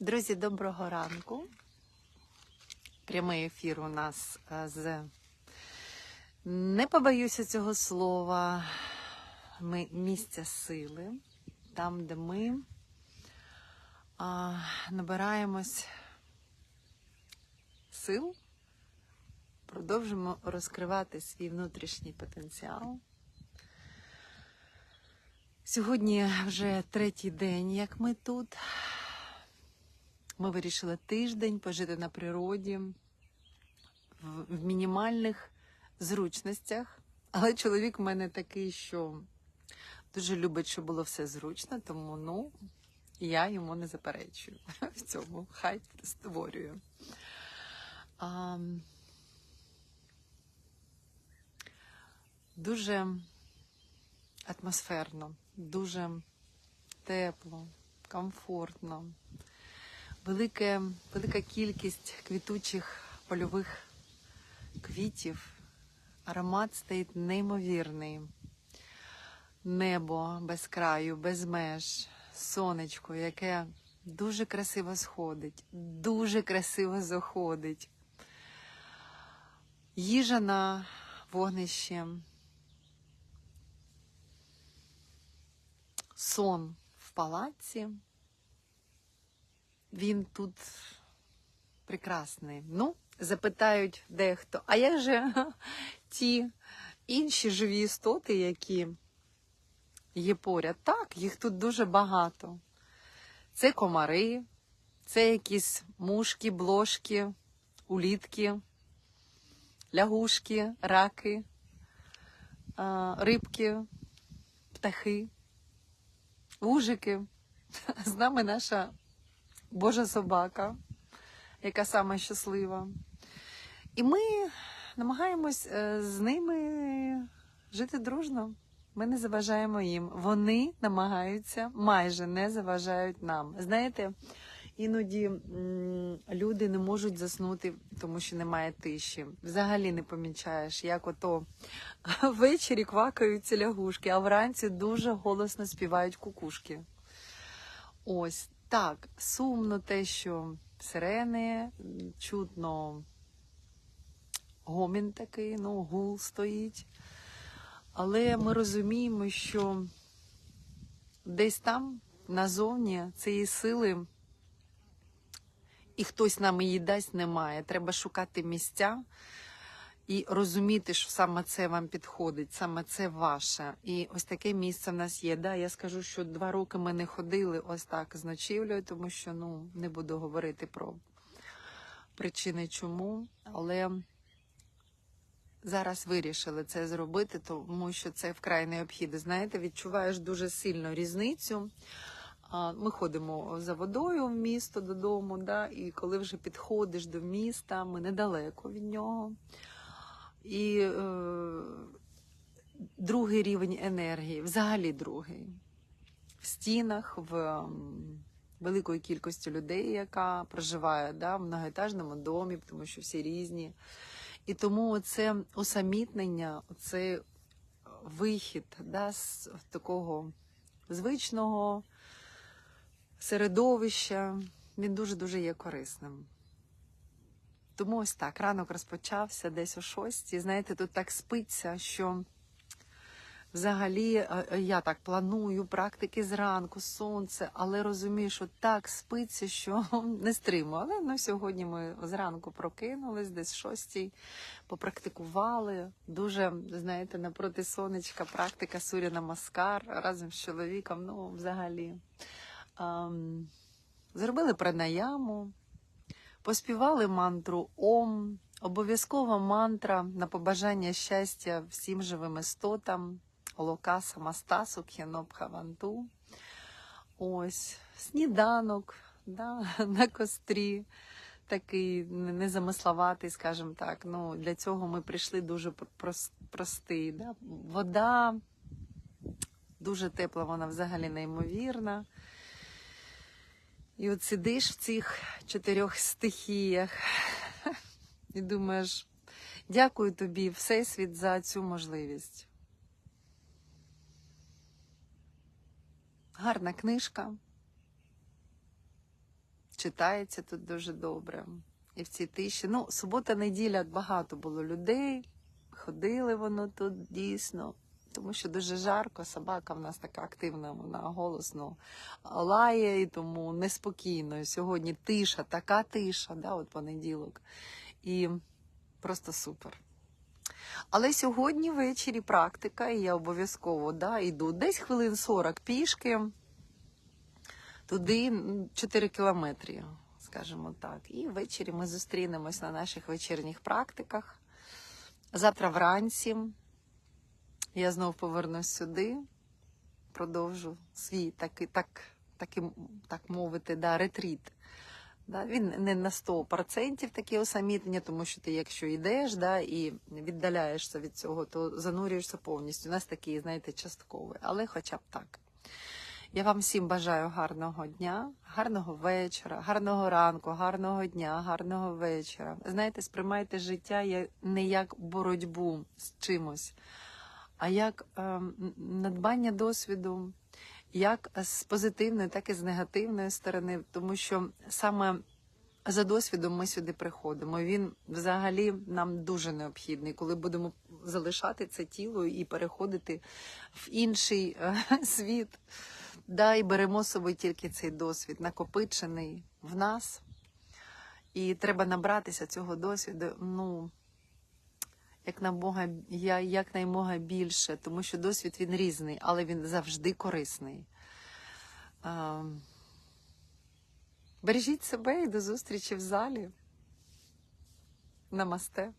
Друзі, доброго ранку. Прямий ефір у нас е, з не побоюся цього слова. Ми місця сили, там, де ми а, набираємось сил, продовжимо розкривати свій внутрішній потенціал. Сьогодні вже третій день, як ми тут. Ми вирішили тиждень пожити на природі в, мінімальних зручностях. Але чоловік в мене такий, що дуже любить, щоб було все зручно, тому ну, я йому не заперечую в цьому. Хай створює. А, дуже атмосферно, дуже тепло, комфортно велике, велика кількість квітучих польових квітів. Аромат стоїть неймовірний. Небо без краю, без меж, сонечко, яке дуже красиво сходить, дуже красиво заходить. Їжа на вогнищі. Сон в палаці він тут прекрасний. Ну, запитають дехто, а як же ті інші живі істоти, які є поряд? Так, їх тут дуже багато. Це комари, це якісь мушки, блошки, улітки, лягушки, раки, рибки, птахи, вужики. З нами наша Божа собака, яка сама щаслива. І ми намагаємось е, з ними жити дружно. Ми не заважаємо їм. Вони намагаються майже не заважають нам. Знаєте, іноді люди не можуть заснути, тому що немає тиші. Взагалі не помічаєш, як ото ввечері квакаються лягушки, а вранці дуже голосно співають кукушки. Ось так, сумно те, що сирени, чутно гомін такий, ну, гул стоїть. Але ми розуміємо, що десь там, назовні, цієї сили, і хтось нам її дасть, немає. Треба шукати місця і розуміти, що саме це вам підходить, саме це ваше. І ось таке місце в нас є. Да, Я скажу, що два роки ми не ходили ось так з ночівлею, тому що ну не буду говорити про причини, чому, але зараз вирішили це зробити, тому що це вкрай необхідно. Знаєте, відчуваєш дуже сильно різницю. Ми ходимо за водою в місто додому, да, і коли вже підходиш до міста, ми недалеко від нього. І е, другий рівень енергії, взагалі другий. В стінах, в великої кількості людей, яка проживає да, в многоетажному домі, тому що всі різні. І тому це усамітнення, цей вихід да, з такого звичного середовища, він дуже-дуже є корисним. Тому ось так, ранок розпочався десь о шостій. Знаєте, тут так спиться, що взагалі е, е, я так планую практики зранку, сонце, але розумію, що так спиться, що не стримую. Але ну, сьогодні ми зранку прокинулись, десь шостій, попрактикували. Дуже, знаєте, напроти сонечка практика Суряна Маскар разом з чоловіком. Ну, взагалі. Ем, зробили пранаяму. Поспівали мантру Ом, обов'язкова мантра на побажання щастя всім живим істотам, Локаса Мастасу, Кхенопхаванту. Ось, сніданок да, на кострі, такий незамисловатий, скажімо так. Ну, Для цього ми прийшли дуже простий. Да? Вода дуже тепла, вона взагалі неймовірна. І от сидиш в цих чотирьох стихіях і думаєш, дякую тобі, Всесвіт, за цю можливість. Гарна книжка. читається тут дуже добре. І в цій тиші. Ну, субота, неділя багато було людей. Ходили воно тут дійсно. Тому що дуже жарко, собака в нас така активна, вона голосно лає, і тому неспокійно. Сьогодні тиша, така тиша, да, от понеділок. І просто супер. Але сьогодні ввечері практика, і я обов'язково да, йду десь хвилин 40 пішки, туди 4 кілометри, скажімо так. І ввечері ми зустрінемось на наших вечірніх практиках. Завтра вранці я знов повернусь сюди, продовжу свій такий, так, такий, так мовити, да, ретріт. Да, він не на 100% таке усамітнення, тому що ти, якщо йдеш да, і віддаляєшся від цього, то занурюєшся повністю. У нас такий, знаєте, частковий, але хоча б так. Я вам всім бажаю гарного дня, гарного вечора, гарного ранку, гарного дня, гарного вечора. Знаєте, сприймайте життя не як боротьбу з чимось, а як ем, надбання досвіду, як з позитивної, так і з негативної сторони, тому що саме за досвідом ми сюди приходимо. Він взагалі нам дуже необхідний, коли будемо залишати це тіло і переходити в інший е, світ. Да, і беремо з собою тільки цей досвід, накопичений в нас. І треба набратися цього досвіду. Ну, як намога я якнаймога більше, тому що досвід він різний, але він завжди корисний. Бережіть себе і до зустрічі в залі. Намасте.